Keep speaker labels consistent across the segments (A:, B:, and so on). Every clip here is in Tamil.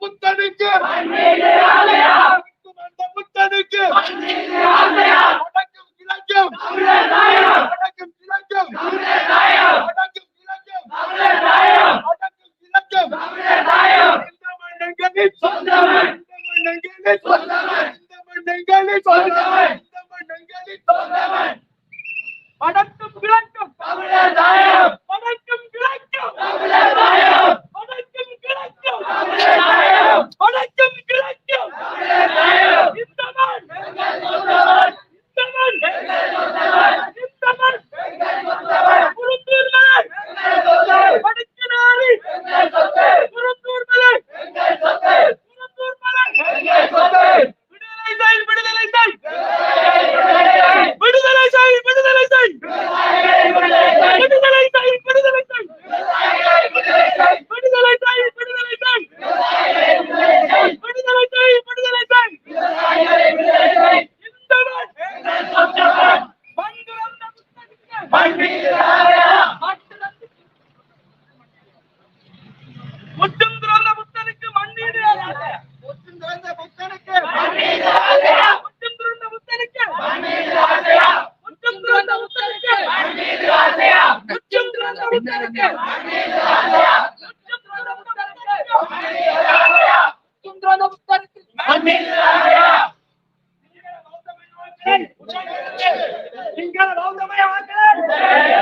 A: புத்தனுக்கு புத்தனுக்கு நீங்கள் பௌத்தமயமாக்க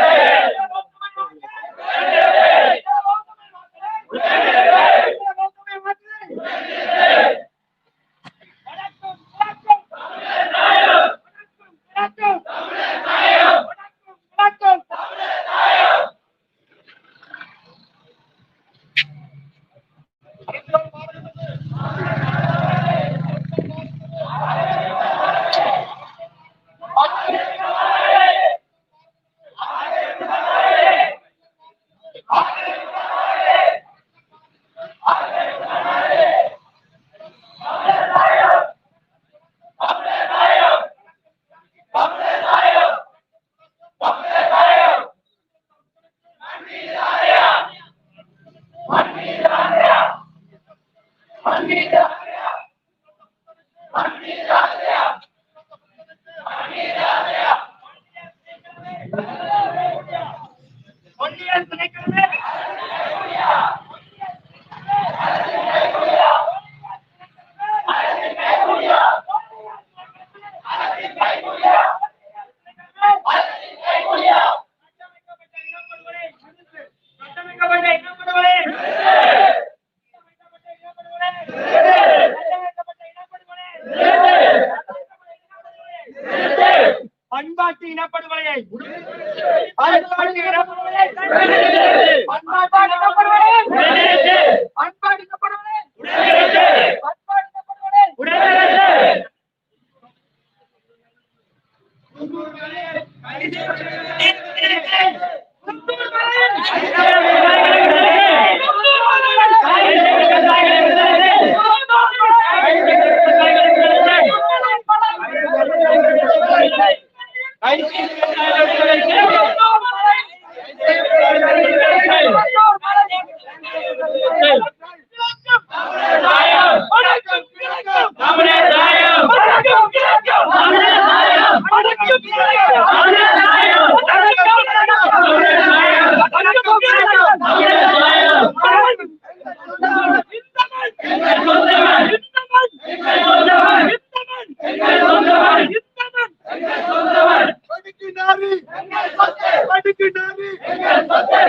A: பண்பாட்டு இனப்படுகொலை பண்பாட்டு இனப்படுகொலை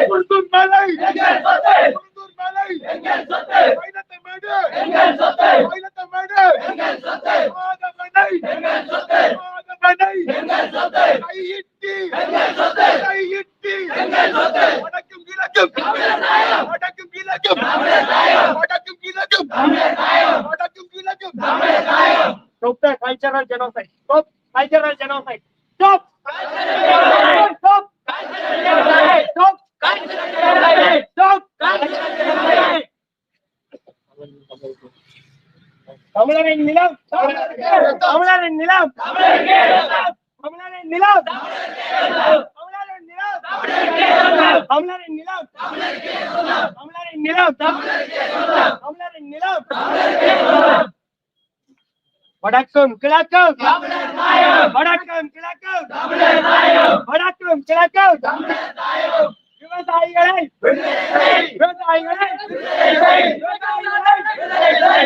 A: குருந்தூர் மலை குருந்தூர் மலை மயிலத்தமேடு மயிலத்தமேடு மாதமனை மாதமனை கையிட்டி கையிட்டி வடக்கும் கிழக்கும் வடக்கும் கிழக்கும் வடக்கும் கிழக்கும் வடக்கும் கிழக்கும் Stop the cultural genocide. Stop cultural genocide. Stop. Stop. Stop. Stop. தமிழரின் நிலம் தமிழரின் நிலம் தமிழரின் நிலம் தமிழரின் நிலம் தமிழரின் நிலம் தமிழரின் நிலம் தமிழரின் நிலம். வடக்கும் கிழக்கும் வடக்கும் கிழக்கும் வடக்கும் கிழக்கும். விவசாயிகளை விவசாயிகளை விவசாயிகளை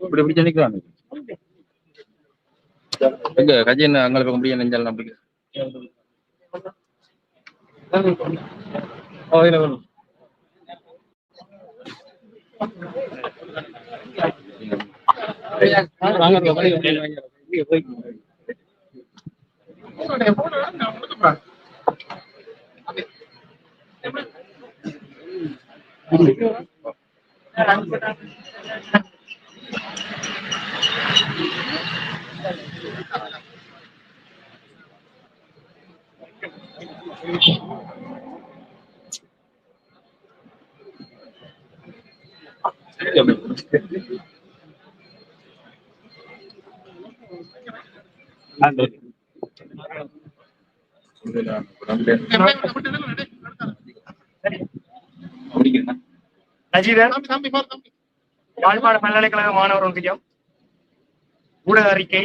B: boleh beli jalan iklan. Kajian kaji na ngal pembelian yang jalan beli. Oh ini belum.
C: நஜீதன் பல்கலைக்கழக மாணவர் ஒன்றியம் ஊடக அறிக்கை.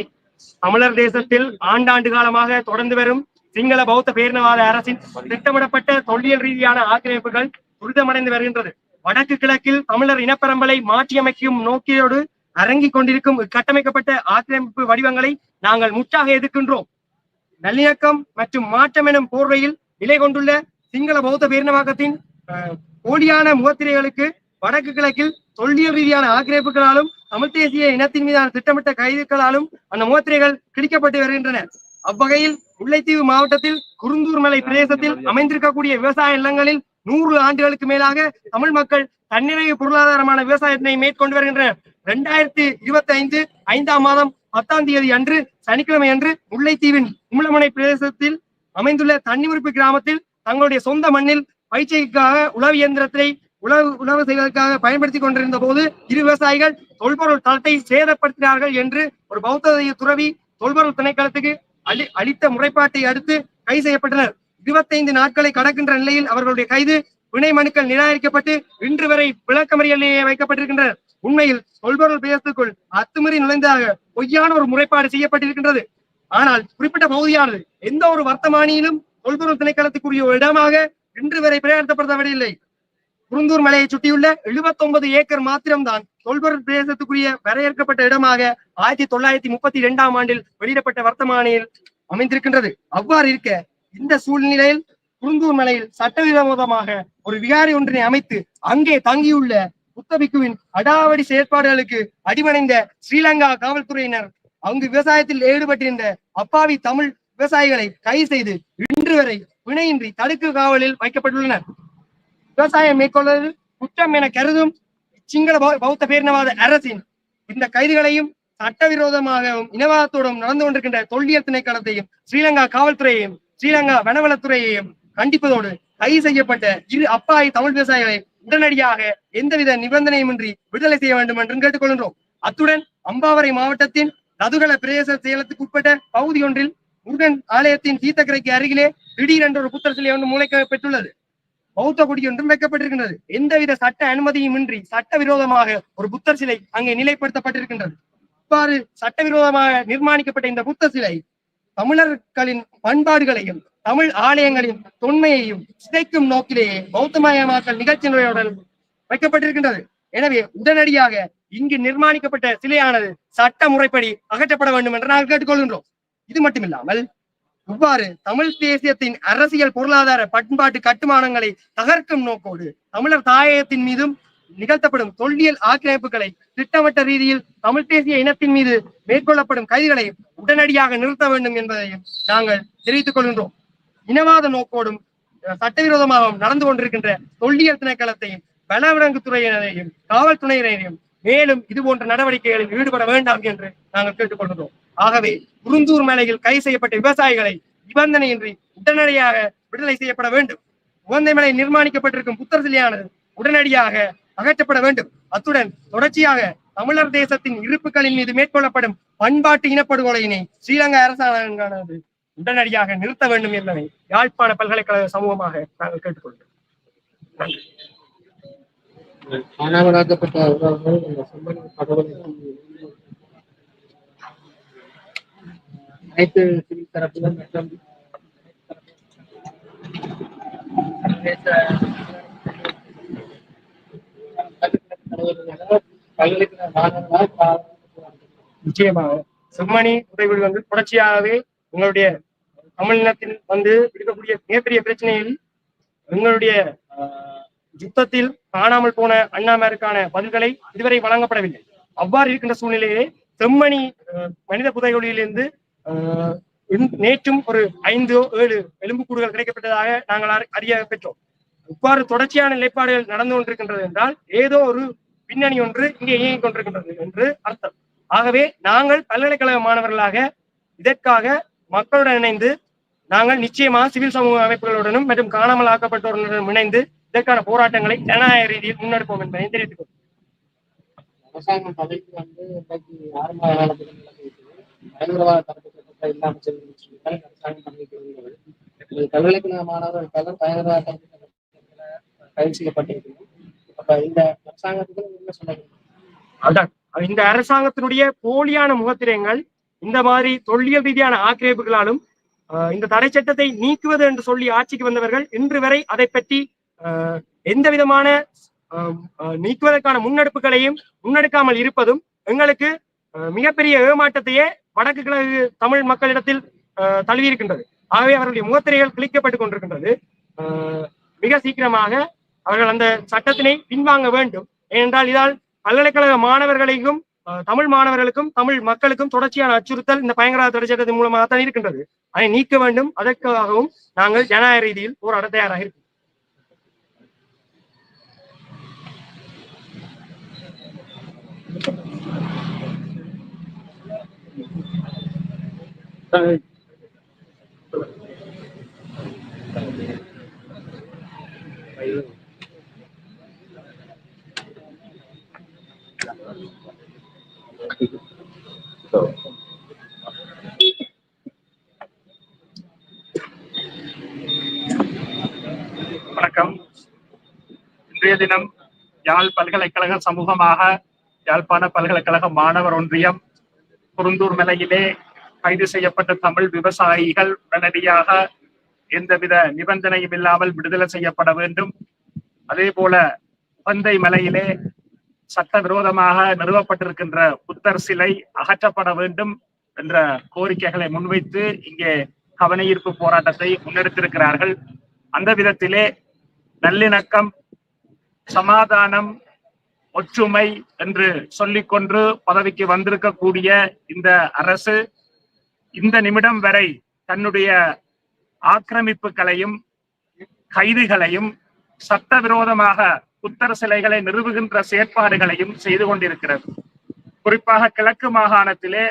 C: தமிழர் தேசத்தில் ஆண்டாண்டு காலமாக தொடர்ந்து வரும் சிங்கள பௌத்த பேரினவாத அரசின் திட்டமிடப்பட்ட தொல்லியல் ரீதியான ஆக்கிரமிப்புகள் துரிதமடைந்து வருகின்றது. வடக்கு கிழக்கில் தமிழர் இனப்பரம்பலை மாற்றியமைக்கும் நோக்கியோடு அரங்கிக் கொண்டிருக்கும் கட்டமைக்கப்பட்ட ஆக்கிரமிப்பு வடிவங்களை நாங்கள் முற்றாக எதிர்க்கின்றோம். நல்லிணக்கம் மற்றும் மாற்றம் எனும் போர்வையில் நிலை கொண்டுள்ள சிங்கள பௌத்த பேரினவாக்கத்தின் போலியான முகத்திரைகளுக்கு வடக்கு கிழக்கில் தொல்லியல் ரீதியான ஆக்கிரமிப்புகளாலும் தமிழ் தேசிய இனத்தின் மீதான திட்டமிட்ட கைதுகளாலும் அந்த முகத்திரைகள் கிழிக்கப்பட்டு வருகின்றன. அவ்வகையில் முல்லைத்தீவு மாவட்டத்தில் குருந்தூர் மலை பிரதேசத்தில் அமைந்திருக்கக்கூடிய விவசாய நிலங்களில் நூறு ஆண்டுகளுக்கு மேலாக தமிழ் மக்கள் தன்னிறைவு பொருளாதாரமான விவசாயத்தினை மேற்கொண்டு வருகின்றனர். இரண்டாயிரத்தி இருபத்தி ஐந்து ஐந்தாம் மாதம் பத்தாம் தேதி அன்று சனிக்கிழமை அன்று முல்லைத்தீவின் உம்ளமனை பிரதேசத்தில் அமைந்துள்ள தன்னிமுறிப்பு கிராமத்தில் தங்களுடைய சொந்த மண்ணில் பயிற்சிக்காக உழவு இயந்திரத்தை உழவு உழவு செய்வதற்காக பயன்படுத்திக் கொண்டிருந்த போது இரு விவசாயிகள் தொல்பொருள் தளத்தை சேதப்படுத்தினார்கள் என்று ஒரு பௌத்த துறவி தொல்பொருள் திணைக்களத்துக்கு அளி அளித்த முறைப்பாட்டை அடுத்து கைது செய்யப்பட்டனர். இருபத்தைந்து நாட்களை கடக்கின்ற நிலையில் அவர்களுடைய கைது வினை மனுக்கள் நிராகரிக்கப்பட்டு இன்று வரை விளக்கமறியலையே வைக்கப்பட்டிருக்கின்றனர் உண்மையில் தொல்பொருள் பிரதேசத்துக்குள் அத்துமீறி நுழைந்ததாக பொய்யான ஒரு முறைப்பாடு செய்யப்பட்டிருக்கின்றது. ஆனால் குறிப்பிட்ட பகுதியானது எந்த ஒரு வர்த்தமானியிலும் தொல்பொருள் திணைக்களத்துக்குரிய ஒரு இடமாக இன்று வரை பிரயாணப்படுத்தப்படவில்லை குருந்தூர் மலையை சுற்றியுள்ள 79 ஏக்கர் மாத்திரம்தான் தொல்பொருள் பிரதேசத்துக்குரிய வரையறுக்கப்பட்ட இடமாக ஆயிரத்தி தொள்ளாயிரத்தி முப்பத்தி இரண்டாம் ஆண்டில் வெளியிடப்பட்ட வர்த்தமானியில் அமைந்திருக்கின்றது. அவ்வாறு இருக்க இந்த சூழ்நிலையில் குருந்தூர் மலையில் சட்டவிரோதமாக ஒரு விகாரி ஒன்றினை அமைத்து அங்கே தங்கியுள்ள புத்தபிக்குவின் அடாவடி செயற்பாடுகளுக்கு அடிமணைந்த ஸ்ரீலங்கா காவல்துறையினர் அங்கு விவசாயத்தில் ஈடுபட்டிருந்த அப்பாவி தமிழ் விவசாயிகளை கைது செய்து இன்று வரை வினையின்றி தடுக்கு காவலில் வைக்கப்பட்டுள்ளனர். விவசாயம் மேற்கொள்வது குற்றம் என கருதும் சிங்கள பௌ- பௌத்த பேரினவாத அரசின் இந்த கைதுகளையும் சட்டவிரோதமாகவும் இனவாதத்தோடும் நடந்து கொண்டிருக்கின்ற தொல்லியல் திணைக்களத்தையும் ஸ்ரீலங்கா காவல்துறையையும் ஸ்ரீலங்கா வனவளத்துறையையும் கண்டிப்பதோடு கைது செய்யப்பட்ட இரு அப்பாவி தமிழ் விவசாயிகளை உடனடியாக எந்தவித நிபந்தனையுமின்றி விடுதலை செய்ய வேண்டும் என்றும் கேட்டுக்கொள்கின்றோம். அத்துடன் அம்பாவரை மாவட்டத்தின் ரதுகல பிரதேச செயலத்துக்கு உட்பட்ட பகுதி ஒன்றில் முருகன் ஆலயத்தின் தீர்த்தக்கரைக்கு அருகிலே திடீரென்ற ஒரு புத்தர் சிலை ஒன்று மூளைக்க பெற்றுள்ளது. பௌத்த கொடி ஒன்றும் வைக்கப்பட்டிருக்கின்றது. எந்தவித சட்ட அனுமதியுமின்றி சட்டவிரோதமாக ஒரு புத்தர் சிலை அங்கே நிலைப்படுத்தப்பட்டிருக்கின்றது. இவ்வாறு சட்டவிரோதமாக நிர்மாணிக்கப்பட்ட இந்த புத்த சிலை தமிழர்களின் பண்பாடுகளையும் தமிழ் ஆலயங்களின் தொன்மையையும் சிதைக்கும் நோக்கிலேயே பௌத்தமயமாக்கல் நிகழ்ச்சி முறையுடன் வைக்கப்பட்டிருக்கின்றது. எனவே உடனடியாக இங்கு நிர்மாணிக்கப்பட்ட சிலையானது சட்ட முறைப்படி அகற்றப்பட வேண்டும் என்று நாங்கள் கேட்டுக்கொள்கின்றோம். இது மட்டுமில்லாமல் இவ்வாறு தமிழ் தேசியத்தின் அரசியல் பொருளாதார பண்பாட்டு கட்டுமானங்களை தகர்க்கும் நோக்கோடு தமிழர் தாயகத்தின் மீதும் நிகழ்த்தப்படும் தொல்லியல் ஆக்கிரமிப்புகளை திட்டமிட்ட ரீதியில் தமிழ் தேசிய இனத்தின் மீது மேற்கொள்ளப்படும் கைதிகளை உடனடியாக நிறுத்த வேண்டும் என்பதையும் நாங்கள் தெரிவித்துக் கொள்கின்றோம். இனவாத நோக்கோடும் அஹ், சட்டவிரோதமாகவும் நடந்து கொண்டிருக்கின்ற தொல்லியல் திணைக்களத்தையும் வனவிலங்கு துறையினரையும் காவல்துறையினரையும் மேலும் இது போன்ற நடவடிக்கைகளில் ஈடுபட வேண்டாம் என்று நாங்கள் கேட்டுக்கொள்கிறோம் ஆகவே குருந்தூர் மலையில் கைது செய்யப்பட்ட விவசாயிகளை நிபந்தனையின்றி உடனடியாக விடுதலை செய்யப்பட வேண்டும். உவந்தை மலை நிர்மாணிக்கப்பட்டிருக்கும் புத்தர் சிலையானது உடனடியாக அகற்றப்பட வேண்டும். அத்துடன் தொடர்ச்சியாக தமிழர் தேசத்தின் இருப்புகளின் மீது மேற்கொள்ளப்படும் பண்பாட்டு இனப்படுகொலையினை ஸ்ரீலங்கா அரசாங்கமானது உடனடியாக நிறுத்த வேண்டும் என்பதை யாழ்ப்பாண பல்கலைக்கழக சமூகமாக நாங்கள் கேட்டுக்கொள்கிறோம்.
D: காணாமலாக்கப்பட்ட உறவுகள் இந்த அனைத்து சிவில் தரப்புகள் மற்றும் சர்வதேச தலைவர்களால் பல்கலைக்கழக மாணவர்களால்
C: நிச்சயமாக செம்மணி உதவிகள் வந்து தொடர்ச்சியாகவே உங்களுடைய தமிழினத்தில் வந்து இருக்கக்கூடிய மிகப்பெரிய பிரச்சனையில் உங்களுடைய யுத்தத்தில் காணாமல் போன அண்ணாமருக்கான பதில்களை இதுவரை வழங்கப்படவில்லை. அவ்வாறு இருக்கின்ற சூழ்நிலையிலே செம்மணி மனித புதைகுழியிலிருந்து நேற்றும் ஒரு ஐந்து ஏழு எலும்புக்கூடுகள் கிடைக்கப்பட்டதாக நாங்கள் அறிய பெற்றோம் இவ்வாறு தொடர்ச்சியான நிலைப்பாடுகள் நடந்து கொண்டிருக்கின்றது என்றால் ஏதோ ஒரு பின்னணி ஒன்று இங்கே இயங்கிக் கொண்டிருக்கின்றது என்று அர்த்தம் ஆகவே நாங்கள் பல்கலைக்கழக மாணவர்களாக இதற்காக மக்களுடன் இணைந்து நாங்கள் நிச்சயமாக சிவில் சமூக அமைப்புகளுடனும் மற்றும் காணாமல் ஆக்கப்பட்டோருடனும் இணைந்து இதற்கான போராட்டங்களை ஜனநாயக ரீதியில் முன்னெடுப்போம் என்பதை தெரிவித்துக் கொள்கிறேன்.
D: பயங்கரவாத தடுப்பு சட்டத்தை இல்லாமல் செய்யணும்னு அரசாங்கம் பண்ணிட்டு வருகிறது இது பல்கலைக்கழக மாணவர்கள் பலர் பயங்கரவாத தடுப்பு சட்டத்தில் கைது செய்யப்பட்டிருக்கிறது அப்ப இந்த அரசாங்கத்துக்கு என்ன சொல்ல வேண்டும்?
C: அதான். இந்த அரசாங்கத்தினுடைய போலியான முகத்திரங்கள் இந்த மாதிரி தொல்லியல் ரீதியான ஆக்கிரமிப்புகளாலும் இந்த தடை சட்டத்தை நீக்குவது என்று சொல்லி ஆட்சிக்கு வந்தவர்கள் இன்று வரை அதை பற்றி எந்த விதமான நீக்குவதற்கான முன்னெடுப்புகளையும் முன்னெடுக்காமல் இருப்பதும் எங்களுக்கு மிகப்பெரிய ஏமாற்றத்தையே வடக்கு கிழக்கு தமிழ் மக்களிடத்தில் தழுவி தழுவியிருக்கின்றது. ஆகவே அவர்களுடைய முகத்திரைகள் கிழிக்கப்பட்டுக் கொண்டிருக்கின்றது. ஆஹ், மிக சீக்கிரமாக அவர்கள் அந்த சட்டத்தினை பின்வாங்க வேண்டும். ஏனென்றால் இதால் பல்கலைக்கழக மாணவர்களையும் தமிழ் மாணவர்களுக்கும் தமிழ் மக்களுக்கும் தொடர்ச்சியான அச்சுறுத்தல் இந்த பயங்கரவாத தடை சட்டத்தின் மூலமாக தான் இருக்கின்றது. அதை நீக்க வேண்டும். அதற்காகவும் நாங்கள் ஜனநாயக ரீதியில் போராட தயாராக இருக்கிறோம்
E: வணக்கம். இன்றைய தினம் யாழ் பல்கலைக்கழக சமூகமாக யாழ்ப்பாண பல்கலைக்கழக மாணவர் ஒன்றியம் குருந்தூர் மலையிலே கைது செய்யப்பட்ட தமிழ் விவசாயிகள் உடனடியாக எந்தவித நிபந்தனையும் இல்லாமல் விடுதலை செய்யப்பட வேண்டும். அதே போல பந்தை மலையிலே சட்டவிரோதமாக நிறுவப்பட்டிருக்கின்ற புத்தர் சிலை அகற்றப்பட வேண்டும் என்ற கோரிக்கைகளை முன்வைத்து இங்கே கவனஈர்ப்பு போராட்டத்தை முன்னெடுத்திருக்கிறார்கள். அந்த விதத்திலே நல்லிணக்கம் சமாதானம் ஒற்றுமை என்று சொல்லிக்கொண்டு பதவிக்கு வந்திருக்கக்கூடிய இந்த அரசு இந்த நிமிடம் வரை தன்னுடைய ஆக்கிரமிப்புகளையும் கைதுகளையும் சட்டவிரோதமாக புத்தர் சிலைகளை நிறுவுகின்ற செயற்பாடுகளையும் செய்து கொண்டிருக்கிறது. குறிப்பாக கிழக்கு மாகாணத்திலே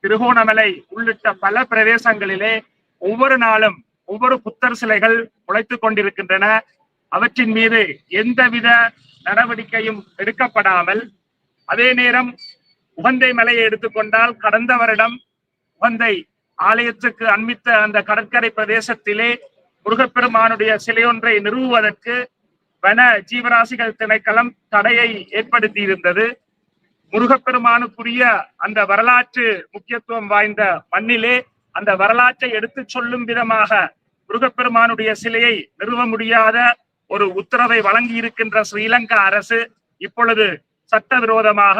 E: திருகோணமலை உள்ளிட்ட பல பிரதேசங்களிலே ஒவ்வொரு நாளும் ஒவ்வொரு புத்தர் சிலைகள் உழைத்துக் கொண்டிருக்கின்றன. அவற்றின் மீது எந்தவித நடவடிக்கையும் எடுக்கப்படாமல் அதே நேரம் உகந்தை மலையை எடுத்துக்கொண்டால் கடந்த வருடம் வந்தை ஆலயத்துக்கு அண்மித்த அந்த கடற்கரை பிரதேசத்திலே முருகப்பெருமானுடைய சிலையொன்றை நிறுவுவதற்கு வன ஜீவராசிகள் திணைக்களம் தடையை ஏற்படுத்தி இருந்தது முருகப்பெருமானுக்குரிய அந்த வரலாற்று முக்கியத்துவம் வாய்ந்த மண்ணிலே அந்த வரலாற்றை எடுத்துச் சொல்லும் விதமாக முருகப்பெருமானுடைய சிலையை நிறுவ முடியாத ஒரு உத்தரவை வழங்கி இருக்கின்ற ஸ்ரீலங்கா அரசு இப்பொழுது சட்டவிரோதமாக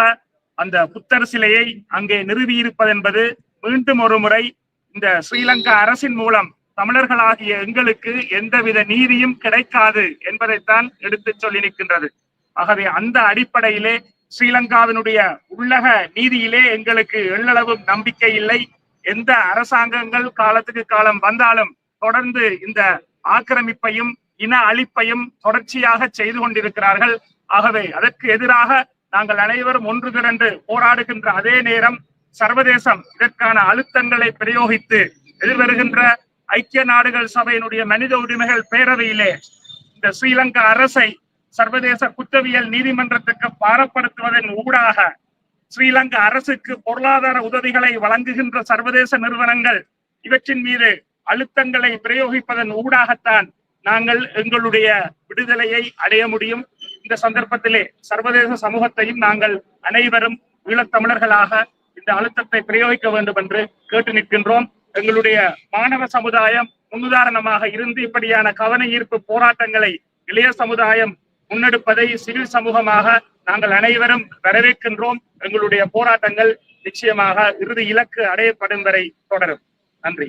E: அந்த புத்தர் சிலையை அங்கே நிறுவி இருப்பதென்பது மீண்டும் ஒரு முறை இந்த ஸ்ரீலங்கா அரசின் மூலம் தமிழர்களாகிய எங்களுக்கு எந்தவித நீதியும் கிடைக்காது என்பதைத்தான் எடுத்துச் சொல்லி நிற்கின்றது. ஆகவே அந்த அடிப்படையிலே ஸ்ரீலங்காவினுடைய உள்ளக நீதியிலே எங்களுக்கு எள்ளளவும் நம்பிக்கை இல்லை. எந்த அரசாங்கங்கள் காலத்துக்கு காலம் வந்தாலும் தொடர்ந்து இந்த ஆக்கிரமிப்பையும் இன அழிப்பையும் தொடர்ச்சியாக செய்து கொண்டிருக்கிறார்கள். ஆகவே அதற்கு எதிராக நாங்கள் அனைவரும் ஒன்று திரண்டு போராடுகின்ற அதே நேரம் சர்வதேசம் இதற்கான அழுத்தங்களை பிரயோகித்து எதிர்வருகின்ற ஐக்கிய நாடுகள் சபையினுடைய மனித உரிமைகள் பேரவையிலே இந்த ஸ்ரீலங்கா அரசை சர்வதேச குற்றவியல் நீதிமன்றத்துக்கு பாரப்படுத்துவதன் ஊடாக ஸ்ரீலங்கா அரசுக்கு பொருளாதார உதவிகளை வழங்குகின்ற சர்வதேச நிறுவனங்கள் இவற்றின் மீது அழுத்தங்களை பிரயோகிப்பதன் ஊடாகத்தான் நாங்கள் எங்களுடைய விடுதலையை அடைய முடியும். இந்த சந்தர்ப்பத்திலே சர்வதேச சமூகத்தையும் நாங்கள் அனைவரும் ஈழத்தமிழர்களாக இந்த அழுத்தத்தை பிரயோகிக்க வேண்டும் என்று கேட்டு நிற்கின்றோம். எங்களுடைய மாணவ சமுதாயம் முன்னுதாரணமாக இருந்து இப்படியான கவன ஈர்ப்பு போராட்டங்களை இளைய சமுதாயம் முன்னெடுப்பதை சிவில் சமூகமாக நாங்கள் அனைவரும் வரவேற்கின்றோம். எங்களுடைய போராட்டங்கள் நிச்சயமாக இறுதி இலக்கு அடையப்படும் வரை தொடரும். நன்றி.